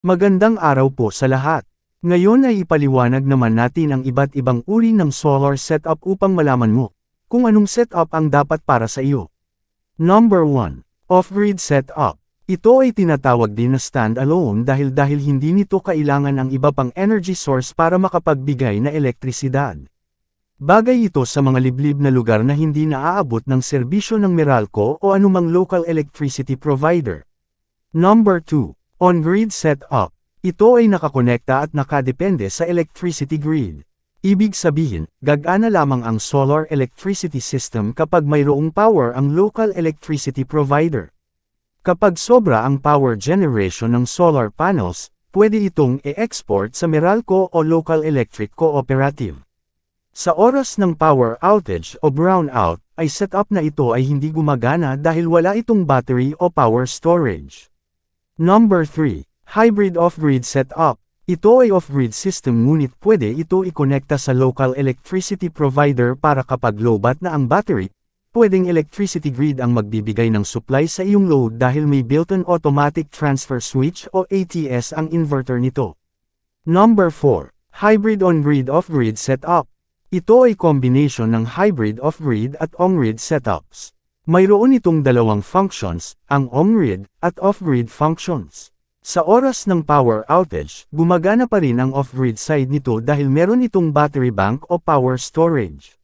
Magandang araw po sa lahat. Ngayon ay ipaliwanag naman natin ang iba't ibang uri ng solar setup upang malaman mo kung anong setup ang dapat para sa iyo. Number 1. Off-grid setup. Ito ay tinatawag din na stand-alone dahil dahil hindi nito kailangan ang iba pang energy source para makapagbigay na elektrisidad. Bagay ito sa mga liblib na lugar na hindi naaabot ng serbisyo ng Meralco o anumang local electricity provider. Number 2. On-grid setup. Ito ay nakakonekta at nakadepende sa electricity grid. Ibig sabihin, gagana lamang ang solar electricity system kapag mayroong power ang local electricity provider. Kapag sobra ang power generation ng solar panels, pwede itong i-export sa Meralco o local electric cooperative. Sa oras ng power outage o brownout, ay setup na ito ay hindi gumagana dahil wala itong battery o power storage. Number 3. Hybrid off-grid setup. Ito ay off-grid system ngunit pwede ito ikonekta sa local electricity provider para kapag lowbat na ang battery, pwedeng electricity grid ang magbibigay ng supply sa iyong load dahil may built-in automatic transfer switch o ATS ang inverter nito. Number 4. Hybrid on-grid off-grid setup. Ito ay combination ng hybrid off-grid at on-grid setups. Mayroon itong dalawang functions, ang on-grid at off-grid functions. Sa oras ng power outage, gumagana pa rin ang off-grid side nito dahil meron itong battery bank o power storage.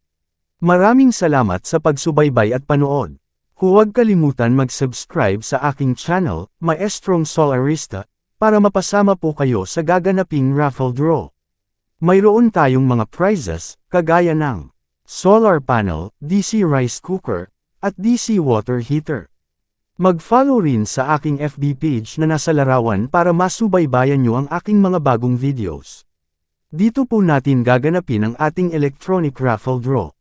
Maraming salamat sa pagsubaybay at panood. Huwag kalimutan mag-subscribe sa aking channel, Maestrong Solarista, para mapasama po kayo sa gaganaping raffle draw. Mayroon tayong mga prizes, kagaya ng solar panel, DC rice cooker, at DC water heater. Mag-follow rin sa aking FB page na nasa larawan para masubaybayan nyo ang aking mga bagong videos. Dito po natin gaganapin ang ating electronic raffle draw.